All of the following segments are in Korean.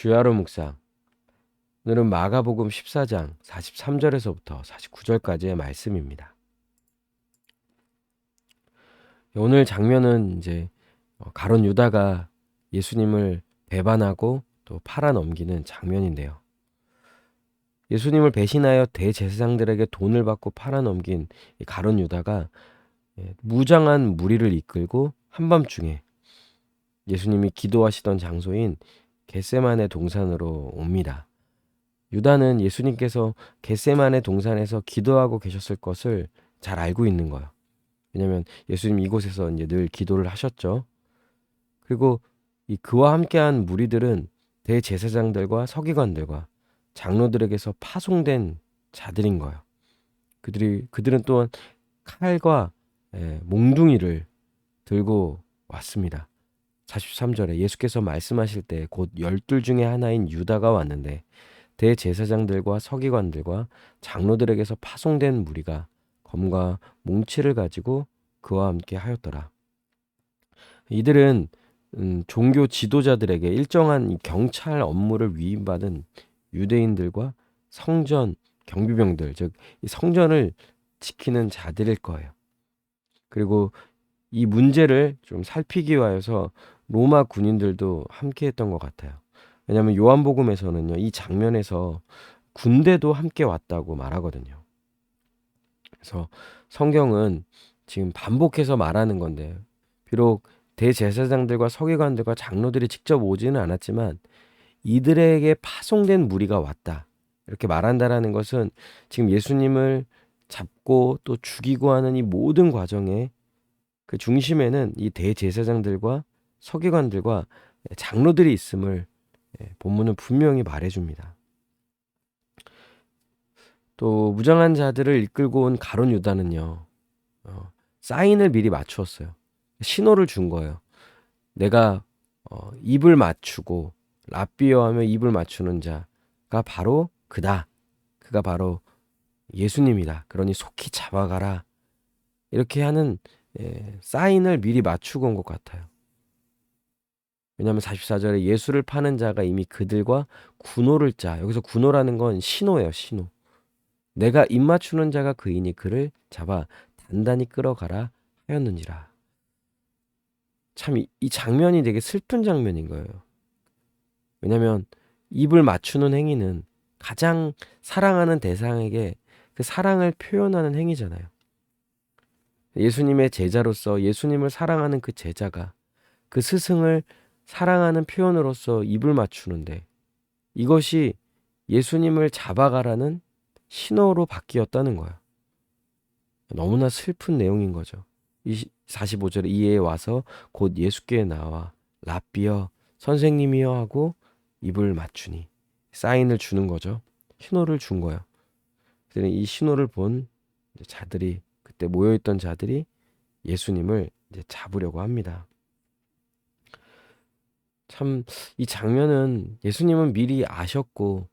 주야로 묵상. 오늘은 마가복음 14장 43절에서부터 49절까지의 말씀입니다. 오늘 장면은 이제 어, 가론 유다가 예수님을 배반하고 또 팔아 넘기는 장면인데요. 예수님을 배신하여 대제사장들에게 돈을 받고 팔아 넘긴 가론 유다가 예, 무장한 무리를 이끌고 한밤중에 예수님이 기도하시던 장소인 겟세만의 동산으로 옵니다. 유다는 예수님께서 겟세만의 동산에서 기도하고 계셨을 것을 잘 알고 있는 거예요. 왜냐하면 예수님 이곳에서 이제 늘 기도를 하셨죠. 그리고 이 그와 함께한 무리들은 대제사장들과 서기관들과 장로들에게서 파송된 자들인 거예요. 그들이 그들은 또한 칼과 예, 몽둥이를 들고 왔습니다. 43절에 예수께서 말씀하실 때 곧 열둘 중에 하나인 유다가 왔는데 대제사장들과 서기관들과 장로들에게서 파송된 무리가 검과 몽치를 가지고 그와 함께 하였더라. 이들은 음, 종교 지도자들에게 일정한 경찰 업무를 위임받은 유대인들과 성전 경비병들, 즉 성전을 지키는 자들일 거예요. 그리고 이 문제를 좀 살피기 위하여서 로마 군인들도 함께 했던 것 같아요. 왜냐하면 요한복음에서는요, 이 장면에서 군대도 함께 왔다고 말하거든요. 그래서 성경은 지금 반복해서 말하는 건데, 비록 대제사장들과 서기관들과 장로들이 직접 오지는 않았지만 이들에게 파송된 무리가 왔다. 이렇게 말한다라는 것은 지금 예수님을 잡고 또 죽이고 하는 이 모든 과정에 그 중심에는 이 대제사장들과 서기관들과 장로들이 있음을 예, 본문은 분명히 말해줍니다. 또 무장한 자들을 이끌고 온 가론 유다는요 어, 사인을 미리 맞추었어요. 신호를 준 거예요. 내가 어, 입을 맞추고 라비어 하며 입을 맞추는 자가 바로 그다. 그가 바로 예수님이다. 그러니 속히 잡아가라. 이렇게 하는 예, 사인을 미리 맞추고 온 것 같아요. 왜냐하면 44절에 예수를 파는 자가 이미 그들과 군호를 짜. 여기서 군호라는 건 신호예요, 신호. 내가 입 맞추는 자가 그이니 그를 잡아 단단히 끌어가라 하였는지라. 참이 장면이 되게 슬픈 장면인 거예요. 왜냐하면 입을 맞추는 행위는 가장 사랑하는 대상에게 그 사랑을 표현하는 행위잖아요. 예수님의 제자로서 예수님을 사랑하는 그 제자가 그 스승을 사랑하는 표현으로서 입을 맞추는데 이것이 예수님을 잡아가라는 신호로 바뀌었다는 거예요. 너무나 슬픈 내용인 거죠. 45절에 이에 와서 곧 예수께 나와 라비어 선생님이여 하고 입을 맞추니 사인을 주는 거죠. 신호를 준 거예요. 그때는 이 신호를 본 자들이 그때 모여있던 자들이 예수님을 잡으려고 합니다. 참 이 장면은 예수님은 미리 아셨고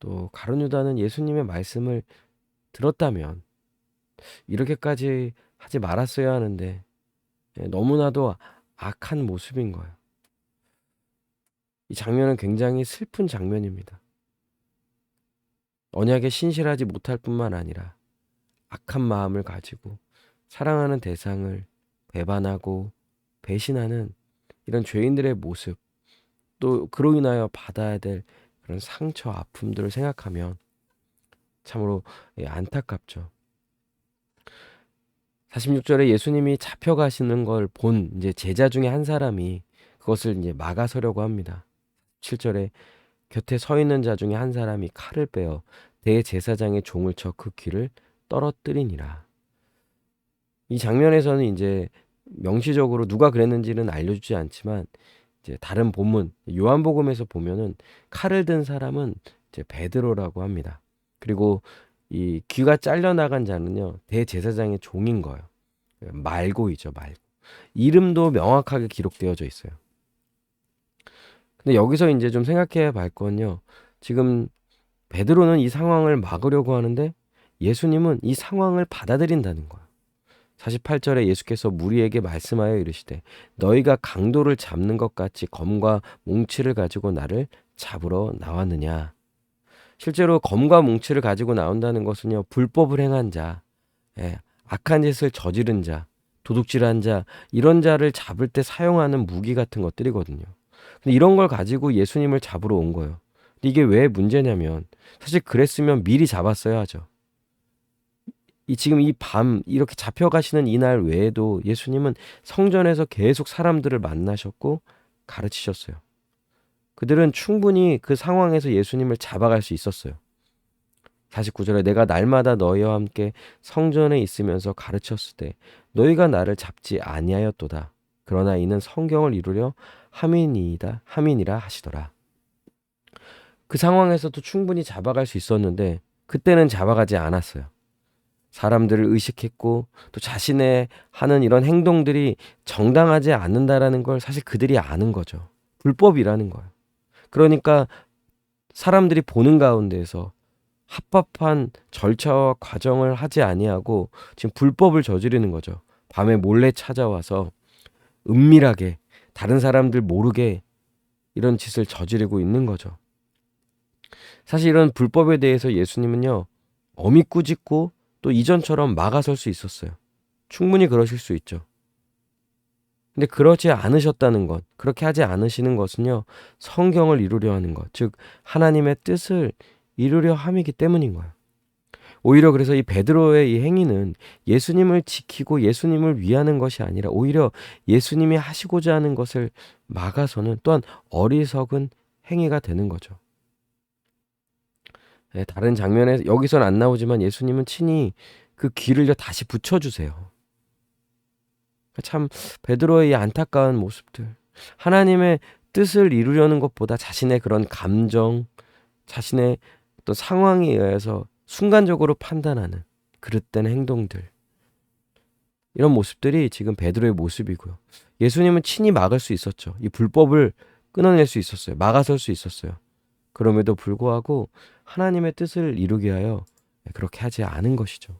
또 가룟 유다는 예수님의 말씀을 들었다면 이렇게까지 하지 말았어야 하는데 예, 너무나도 악한 모습인 거예요. 이 장면은 굉장히 슬픈 장면입니다. 언약에 신실하지 못할 뿐만 아니라 악한 마음을 가지고 사랑하는 대상을 배반하고 배신하는 이런 죄인들의 모습, 또 그로 인하여 받아야 될 그런 상처, 아픔들을 생각하면 참으로 예, 안타깝죠. 46절에 예수님이 잡혀가시는 걸 본 이제 제자 중에 한 사람이 그것을 이제 막아서려고 합니다. 7절에 곁에 서 있는 자 중에 한 사람이 칼을 빼어 대제사장의 종을 쳐 그 귀를 떨어뜨리니라. 이 장면에서는 이제 명시적으로 누가 그랬는지는 알려주지 않지만 이제 다른 본문 요한복음에서 보면은 칼을 든 사람은 이제 베드로라고 합니다. 그리고 이 귀가 잘려 나간 자는요 대제사장의 종인 거예요. 말고이죠 말고 이름도 명확하게 기록되어져 있어요. 근데 여기서 이제 좀 생각해야 할 건요. 지금 베드로는 이 상황을 막으려고 하는데 예수님은 이 상황을 받아들인다는 거예요. 48절에 예수께서 무리에게 말씀하여 이르시되 너희가 강도를 잡는 것 같이 검과 몽치를 가지고 나를 잡으러 나왔느냐. 실제로 검과 몽치를 가지고 나온다는 것은요, 불법을 행한 자, 예, 악한 짓을 저지른 자, 도둑질한 자, 이런 자를 잡을 때 사용하는 무기 같은 것들이거든요. 근데 이런 걸 가지고 예수님을 잡으러 온 거예요. 근데 이게 왜 문제냐면, 사실 그랬으면 미리 잡았어야 하죠. 이 지금 이 밤 이렇게 잡혀가시는 이날 외에도 예수님은 성전에서 계속 사람들을 만나셨고 가르치셨어요. 그들은 충분히 그 상황에서 예수님을 잡아갈 수 있었어요. 49절에 내가 날마다 너희와 함께 성전에 있으면서 가르쳤을 때 너희가 나를 잡지 아니하였도다. 그러나 이는 성경을 이루려 함인이다 함인이라 하시더라. 그 상황에서도 충분히 잡아갈 수 있었는데 그때는 잡아가지 않았어요. 사람들을 의식했고 또 자신의 하는 이런 행동들이 정당하지 않는다라는 걸 사실 그들이 아는 거죠. 불법이라는 거예요. 그러니까 사람들이 보는 가운데에서 합법한 절차와 과정을 하지 아니하고 지금 불법을 저지르는 거죠. 밤에 몰래 찾아와서 은밀하게 다른 사람들 모르게 이런 짓을 저지르고 있는 거죠. 사실 이런 불법에 대해서 예수님은요, 어미 꾸짖고 또 이전처럼 막아설 수 있었어요. 충분히 그러실 수 있죠. 근데 그러지 않으셨다는 것, 그렇게 하지 않으시는 것은요, 성경을 이루려 하는 것, 즉, 하나님의 뜻을 이루려 함이기 때문인 거예요. 오히려 그래서 이 베드로의 이 행위는 예수님을 지키고 예수님을 위하는 것이 아니라 오히려 예수님이 하시고자 하는 것을 막아서는 또한 어리석은 행위가 되는 거죠. 네, 다른 장면에 여기선 안 나오지만 예수님은 친히 그 귀를 다시 붙여 주세요. 그러니까 참 베드로의 안타까운 모습들, 하나님의 뜻을 이루려는 것보다 자신의 그런 감정, 자신의 또 상황에 의해서 순간적으로 판단하는 그릇된 행동들, 이런 모습들이 지금 베드로의 모습이고요. 예수님은 친히 막을 수 있었죠. 이 불법을 끊어낼 수 있었어요. 막아설 수 있었어요. 그럼에도 불구하고 하나님의 뜻을 이루게 하여 그렇게 하지 않은 것이죠.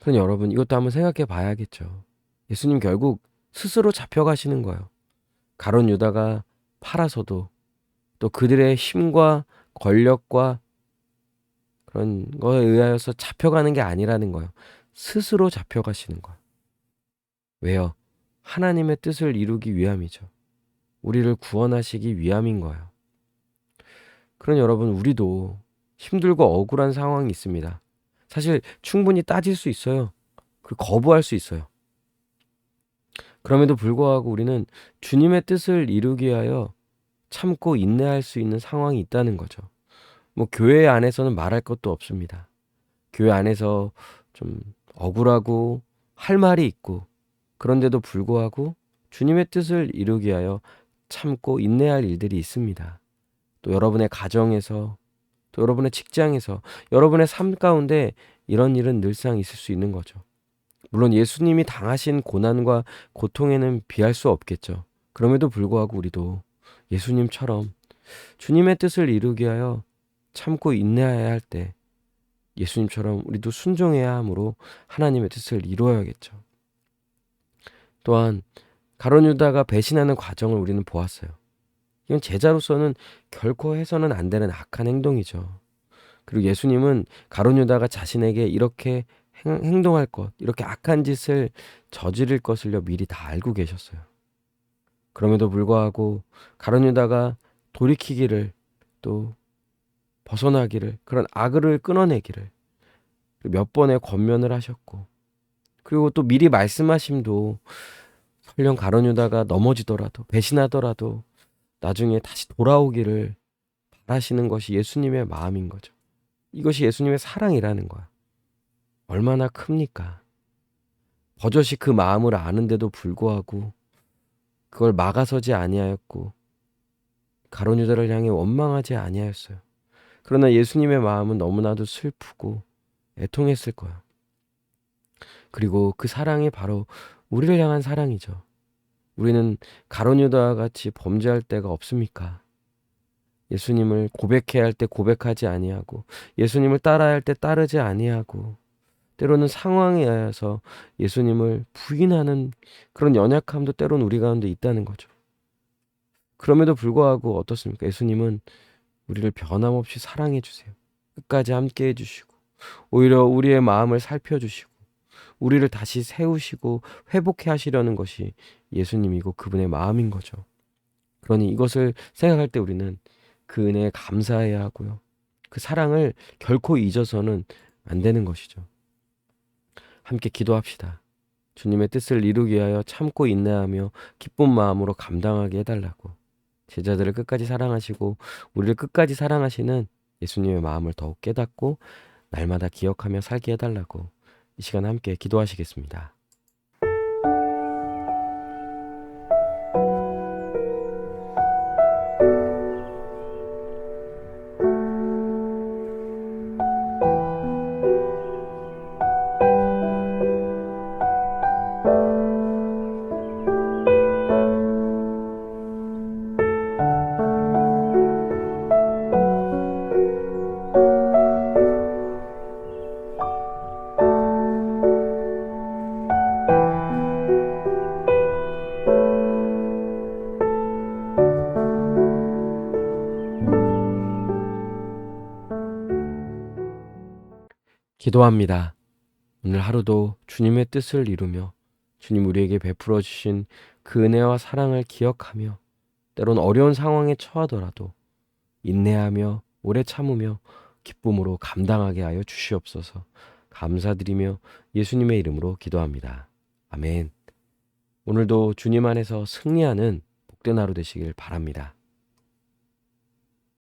그럼 여러분 이것도 한번 생각해 봐야겠죠. 예수님 결국 스스로 잡혀가시는 거예요. 가론 유다가 팔아서도 또 그들의 힘과 권력과 그런 거에 의하여서 잡혀가는 게 아니라는 거예요. 스스로 잡혀가시는 거예요. 왜요? 하나님의 뜻을 이루기 위함이죠. 우리를 구원하시기 위함인 거예요. 그런 여러분, 우리도 힘들고 억울한 상황이 있습니다. 사실 충분히 따질 수 있어요. 그 거부할 수 있어요. 그럼에도 불구하고 우리는 주님의 뜻을 이루기 위하여 참고 인내할 수 있는 상황이 있다는 거죠. 뭐 교회 안에서는 말할 것도 없습니다. 교회 안에서 좀 억울하고 할 말이 있고 그런데도 불구하고 주님의 뜻을 이루기 위하여 참고 인내할 일들이 있습니다. 또 여러분의 가정에서 또 여러분의 직장에서 여러분의 삶 가운데 이런 일은 늘상 있을 수 있는 거죠. 물론 예수님이 당하신 고난과 고통에는 비할 수 없겠죠. 그럼에도 불구하고 우리도 예수님처럼 주님의 뜻을 이루기 위하여 참고 인내해야 할 때 예수님처럼 우리도 순종해야 하므로 하나님의 뜻을 이루어야겠죠. 또한 가론 유다가 배신하는 과정을 우리는 보았어요. 이건 제자로서는 결코 해서는 안 되는 악한 행동이죠. 그리고 예수님은 가론 유다가 자신에게 이렇게 행, 동할 것, 이렇게 악한 짓을 저지를 것을요 미리 다 알고 계셨어요. 그럼에도 불구하고 가론 유다가 돌이키기를 또 벗어나기를 그런 악을 끊어내기를 몇 번의 권면을 하셨고 그리고 또 미리 말씀하심도 설령 가론 유다가 넘어지더라도 배신하더라도 나중에 다시 돌아오기를 바라시는 것이 예수님의 마음인 거죠. 이것이 예수님의 사랑이라는 거야. 얼마나 큽니까? 버젓이 그 마음을 아는데도 불구하고 그걸 막아서지 아니하였고 가론 유다를 향해 원망하지 아니하였어요. 그러나 예수님의 마음은 너무나도 슬프고 애통했을 거야. 그리고 그 사랑이 바로 우리를 향한 사랑이죠. 우리는 가론유다와 같이 범죄할 때가 없습니까? 예수님을 고백해야 할 때 고백하지 아니하고 예수님을 따라야 할 때 따르지 아니하고 때로는 상황에 의해서 예수님을 부인하는 그런 연약함도 때로는 우리 가운데 있다는 거죠. 그럼에도 불구하고 어떻습니까? 예수님은 우리를 변함없이 사랑해 주세요. 끝까지 함께 해 주시고 오히려 우리의 마음을 살펴 주시고 우리를 다시 세우시고 회복해 하시려는 것이 예수님이고 그분의 마음인 거죠. 그러니 이것을 생각할 때 우리는 그 은혜에 감사해야 하고요. 그 사랑을 결코 잊어서는 안 되는 것이죠. 함께 기도합시다. 주님의 뜻을 이루기 위하여 참고 인내하며 기쁜 마음으로 감당하게 해달라고. 제자들을 끝까지 사랑하시고 우리를 끝까지 사랑하시는 예수님의 마음을 더욱 깨닫고 날마다 기억하며 살게 해달라고 이 시간 함께 기도하시겠습니다. 기도합니다. 오늘 하루도 주님의 뜻을 이루며 주님 우리에게 베풀어 주신 그 은혜와 사랑을 기억하며 때론 어려운 상황에 처하더라도 인내하며 오래 참으며 기쁨으로 감당하게 하여 주시옵소서 감사드리며 예수님의 이름으로 기도합니다. 아멘. 오늘도 주님 안에서 승리하는 복된 하루 되시길 바랍니다.